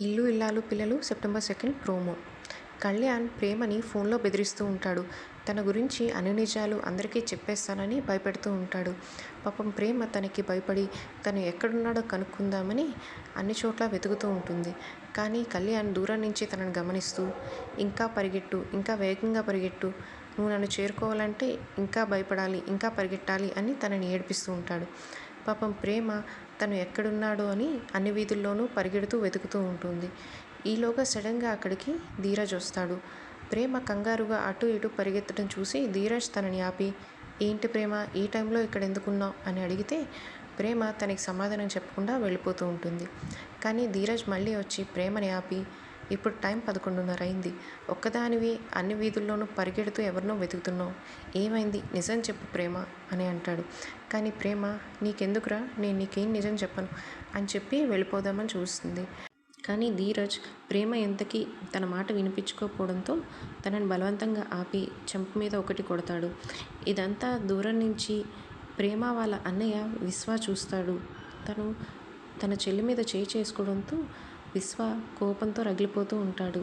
ఇల్లు ఇల్లాలు పిల్లలు సెప్టెంబర్ సెకండ్ ప్రోమో. కళ్యాణ్ ప్రేమని ఫోన్లో బెదిరిస్తూ ఉంటాడు. తన గురించి అన్ని నిజాలు అందరికీ చెప్పేస్తానని భయపెడుతూ ఉంటాడు. పాపం ప్రేమ తనకి భయపడి తను ఎక్కడున్నాడో కనుక్కుందామని అన్ని చోట్ల వెతుకుతూ ఉంటుంది. కానీ కళ్యాణ్ దూరం నుంచి తనని గమనిస్తూ ఇంకా పరిగెట్టు ఇంకా వేగంగా పరిగెట్టు. నువ్వు నన్ను చేరుకోవాలంటే ఇంకా భయపడాలి ఇంకా పరిగెట్టాలి అని తనని ఏడిపిస్తూ ఉంటాడు. పాపం ప్రేమ తను ఎక్కడున్నాడో అని అన్ని వీధుల్లోనూ పరిగెడుతూ వెతుకుతూ ఉంటుంది. ఈలోగా సడన్గా అక్కడికి ధీరజ్ వస్తాడు. ప్రేమ కంగారుగా అటు ఇటు పరిగెత్తడం చూసి ధీరజ్ తనని ఆపి ఏంటి ప్రేమ? ఈ టైంలో ఇక్కడ ఎందుకున్నావు? అని అడిగితే ప్రేమ తనకి సమాధానం చెప్పకుండా వెళ్ళిపోతూ ఉంటుంది. కానీ ధీరజ్ మళ్ళీ వచ్చి ప్రేమని ఆపి ఇప్పుడు టైం పదకొండున్నర అయింది ఒక్కదానివి అన్ని వీధుల్లోనూ పరిగెడుతూ ఎవరినో వెతుకుతున్నావు. ఏమైంది? నిజం చెప్పు ప్రేమ అని అంటాడు. కానీ ప్రేమ నీకెందుకురా? నేను నీకేం నిజం చెప్పను అని చెప్పి వెళ్ళిపోదామని చూస్తుంది. కానీ ధీరజ్ ప్రేమ ఎంతకీ తన మాట వినిపించుకోకపోవడంతో తనని బలవంతంగా ఆపి చెంప మీద ఒకటి కొడతాడు. ఇదంతా దూరం నుంచి ప్రేమ వాళ్ళ అన్నయ్య విశ్వ చూస్తాడు. తను తన చెల్లి మీద చేయి చేసుకోవడంతో విశ్వ కోపంతో రగిలిపోతూ ఉంటాడు.